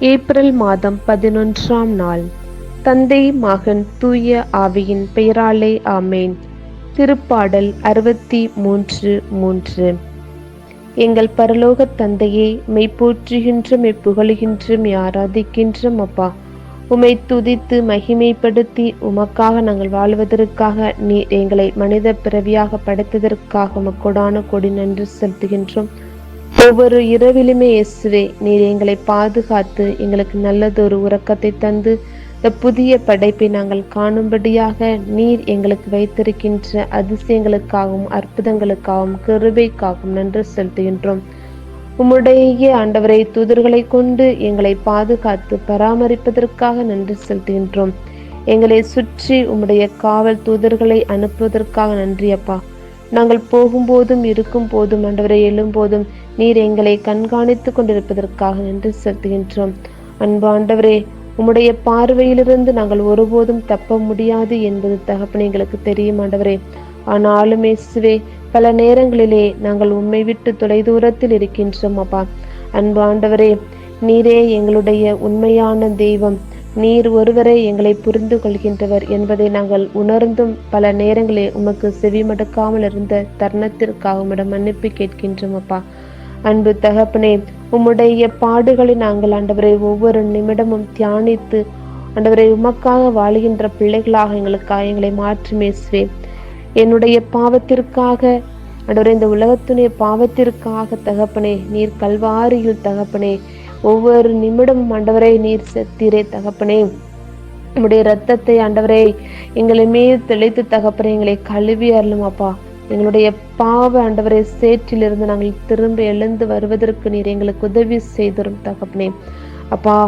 April மாதம் பதினொன்றாம் நாள். தந்தை மகன் தூய ஆவியின் பெயராலே ஆமேன். திருப்பாடல் அறுபத்தி மூன்று மூன்று. எங்கள் பரலோக தந்தையே மெய் போற்றுகின்ற மெய் புகழுகின்ற மெய் ஆராதிக்கின்றோம் அப்பா. உமை துதித்து மகிமைப்படுத்தி உமக்காக நாங்கள் வாழ்வதற்காக நீ எங்களை மனித பிறவியாக படைத்ததற்காக உமக்கொடான கொடி நன்றி செலுத்துகின்றோம். ஒவ்வொரு இரவிலுமே இயேசுவே நீர் எங்களை பாதுகாத்து எங்களுக்கு நல்லதொரு உறக்கத்தை தந்து இந்த புதிய படைப்பை நாங்கள் காணும்படியாக நீர் எங்களுக்கு வைத்திருக்கின்ற அதிசயங்களுக்காகவும் அற்புதங்களுக்காகவும் கிருபைக்காகவும் நன்றி செலுத்துகின்றோம். உம்முடைய ஆண்டவரை தூதர்களை கொண்டு எங்களை பாதுகாத்து பராமரிப்பதற்காக நன்றி செலுத்துகின்றோம். எங்களை சுற்றி உம்முடைய காவல் தூதர்களை அனுப்புவதற்காக நன்றி அப்பா. நாங்கள் போகும்போதும் இருக்கும் போதும் ஆண்டவரை எழும்போதும் நீர் எங்களை கண்காணித்து கொண்டிருப்பதற்காக நன்றி செலுத்துகின்றோம். அன்பாண்டவரே உம்முடைய பார்வையிலிருந்து நாங்கள் ஒருபோதும் தப்ப முடியாது என்பது தகப்பன எங்களுக்கு தெரியும் ஆண்டவரே. ஆனாலும் இயேசுவே பல நேரங்களிலே நாங்கள் உம்மை விட்டு தொலைதூரத்தில் இருக்கின்றோம் அப்பா. அன்பு ஆண்டவரே நீரே எங்களுடைய உண்மையான தெய்வம். நீர் ஒருவரை எங்களை புரிந்து கொள்கின்றவர் என்பதை நாங்கள் உணர்ந்தும் பல நேரங்களில் உமக்கு செவிமடுக்காமல் இருந்த தருணத்திற்காக உம்மிடம் மன்னிப்பு கேட்கின்றோம் அப்பா. அன்பு தகப்பனே உம்முடைய பாடுகளை நாங்கள் ஆண்டவரை ஒவ்வொரு நிமிடமும் தியானித்து ஆண்டவரை உமக்காக வாழுகின்ற பிள்ளைகளாக எங்களுக்காக எங்களை மாற்றி மேசுவேன் என்னுடைய பாவத்திற்காக ஆண்டவரை இந்த உலகத்துடைய பாவத்திற்காக தகப்பனே நீர் கல்வாரியில் தகப்பனே ஒவ்வொரு நிமிடம் ஆண்டவரை நீர் செத்தீரே தகப்பனே. உம்முடைய ரத்தத்தை ஆண்டவரே எங்களை மீது தெளித்து தகப்பனே எங்களை கழுவி அருளும் அப்பா. எங்களுடைய பாவ ஆண்டவரை சேற்றிலிருந்து நாங்கள் திரும்ப எழுந்து வருவதற்கு நீர் எங்களுக்கு உதவி செய்தரும் தகப்பனே. அப்பா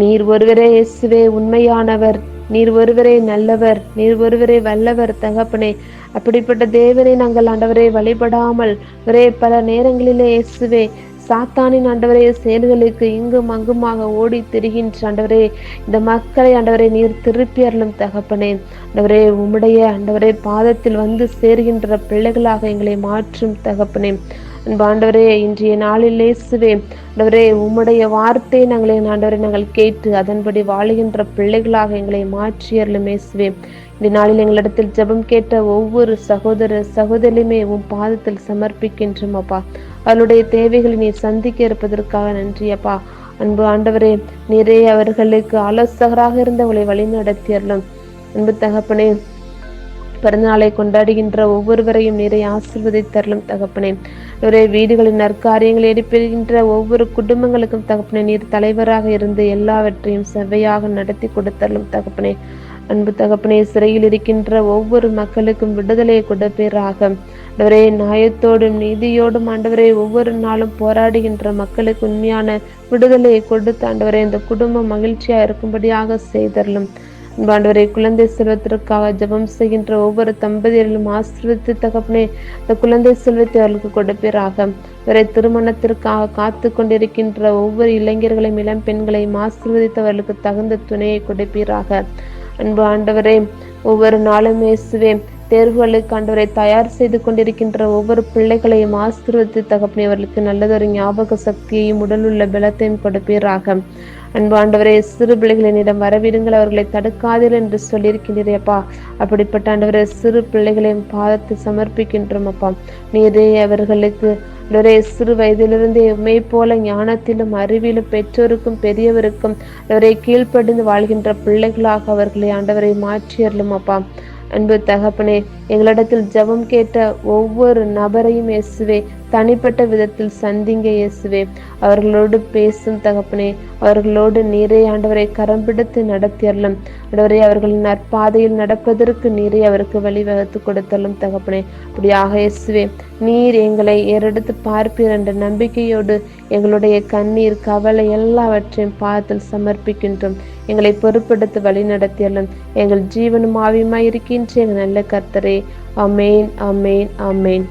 நீர் ஒருவரே இயேசுவே உண்மையானவர். நீர் ஒருவரே நல்லவர். நீர் ஒருவரே வல்லவர் தகப்பனே. அப்படிப்பட்ட தேவனை நாங்கள் ஆண்டவரை வழிபடாமல் ஒரே பல நேரங்களிலே இயேசுவே சாத்தானின் ஆண்டவரே செயல்களுக்கு இங்கும் அங்குமாக ஓடி திரிகின்ற ஆண்டவரே இந்த மக்களை ஆண்டவரை நீர் திருப்பி அருளும் தகப்பனே. ஆண்டவரே உம்முடைய ஆண்டவரே பாதத்தில் வந்து சேர்கின்ற பிள்ளைகளாக எங்களை மாற்றும் தகப்பனே. அன்பாண்டவரே இன்றைய நாளில் இயேசுவே ஆண்டவரே உம்முடைய வார்த்தை நாங்கள் ஆண்டவரை நாங்கள் கேட்டு அதன்படி வாழுகின்ற பிள்ளைகளாக எங்களை மாற்றி அருளும் இயேசுவே. இந்த நாளில் எங்களிடத்தில் ஜெபம் கேட்ட ஒவ்வொரு சகோதர சகோதரியுமே உன் பாதத்தில் சமர்ப்பிக்கின்றோம் அப்பா. அவளுடைய தேவைகளை நீர் சந்திக்க இருப்பதற்காக நன்றி அப்பா. அன்பு ஆண்டவரே நிறைய அவர்களுக்கு ஆலோசகராக இருந்தவங்களை வழி நடத்தியறலும் அன்பு தகப்பனே பிறந்தநாளை கொண்டாடுகின்ற ஒவ்வொருவரையும் நிறை ஆசிர்வதித்தரலும் தகப்பனே. ஒரே வீடுகளின் நற்காரியங்களை எடுப்பெறுகின்ற ஒவ்வொரு குடும்பங்களுக்கும் தகப்பனே நீர் தலைவராக இருந்து எல்லாவற்றையும் செவ்வையாக நடத்தி கொடுத்தரலும் தகப்பனே. அன்பு தகப்பனே சிறையில் இருக்கின்ற ஒவ்வொரு மக்களுக்கும் விடுதலையை கொடுப்பீராக. ஆண்டவரே நியாயத்தோடும் நீதியோடும் ஆண்டவரே ஒவ்வொரு நாளும் போராடுகின்ற மக்களுக்கு உண்மையான விடுதலையை கொடுத்து ஆண்டவரே இந்த குடும்பம் மகிழ்ச்சியா இருக்கும்படியாக செய்தரலும் ஆண்டவரை குழந்தை செல்வத்திற்காக ஜெபம் செய்கின்ற ஒவ்வொரு தம்பதியர்களும் ஆசிர்வதித்து தகப்பனே இந்த குழந்தை செல்வத்தை அவர்களுக்கு கொடுப்பீராக. வரை திருமணத்திற்காக காத்து கொண்டிருக்கின்ற ஒவ்வொரு இளைஞர்களையும் இளம் பெண்களையும் ஆசிர்வதித்து அவர்களுக்கு தகுந்த துணையை கொடுப்பீராக. அன்பு ஆண்டவரே ஒவ்வொரு நாளும் இயேசுவே தேர்வுகளுக்கு ஆண்டவரை தயார் செய்து கொண்டிருக்கின்ற ஒவ்வொரு பிள்ளைகளையும் ஆசீர்வதித்து தகப்பனே அவர்களுக்கு நல்லதொரு ஞாபக சக்தியையும் உடலுள்ள பலத்தையும் கொடுப்பீராக. அன்பு ஆண்டவரே சிறு பிள்ளைகளினிடம் வரவிடுங்கள் அவர்களை தடுக்காதீர்கள் என்று சொல்லியிருக்கின்றேப்பா அப்படிப்பட்ட ஆண்டவரே சிறு பிள்ளைகளையும் பாதத்தை சமர்ப்பிக்கின்றோம் அப்பா. நீரே அவர்களுக்கு ஆண்டவரே சிறு வயதிலிருந்தே உண்மை போல ஞானத்திலும் அறிவிலும் பெற்றோருக்கும் பெரியவருக்கும் அவரை கீழ்ப்படிந்து வாழ்கின்ற பிள்ளைகளாக அவர்களை ஆண்டவரை மாற்றியறலும் அப்பா. அன்பு தகப்பனே எங்களிடத்தில் ஜெபம் கேட்ட ஒவ்வொரு நபரையும் இயேசுவே தனிப்பட்ட விதத்தில் சந்திங்க இயேசுவே. அவர்களோடு பேசும் தகப்பனே அவர்களோடு நீரே ஆண்டவரை கரம் பிடித்து நடத்தியறலும் ஆண்டவரை அவர்களின் நற்பாதையில் நடப்பதற்கு நீரே அவருக்கு வழிவகுத்து கொடுத்தலும் தகப்பனே. அப்படியாக இயேசுவே நீர் எங்களை ஏறெடுத்து பார்ப்பீர் என்ற நம்பிக்கையோடு எங்களுடைய கண்ணீர் கவலை எல்லாவற்றையும் பாதத்தில் சமர்ப்பிக்கின்றோம். எங்களை பொறுப்படுத்த வழி நடத்தியலும் எங்கள் ஜீவனும் ஆவியுமாய் இருக்கின்ற எங்கள் நல்ல கர்த்தரே. அமேன் அமேன் அமேன்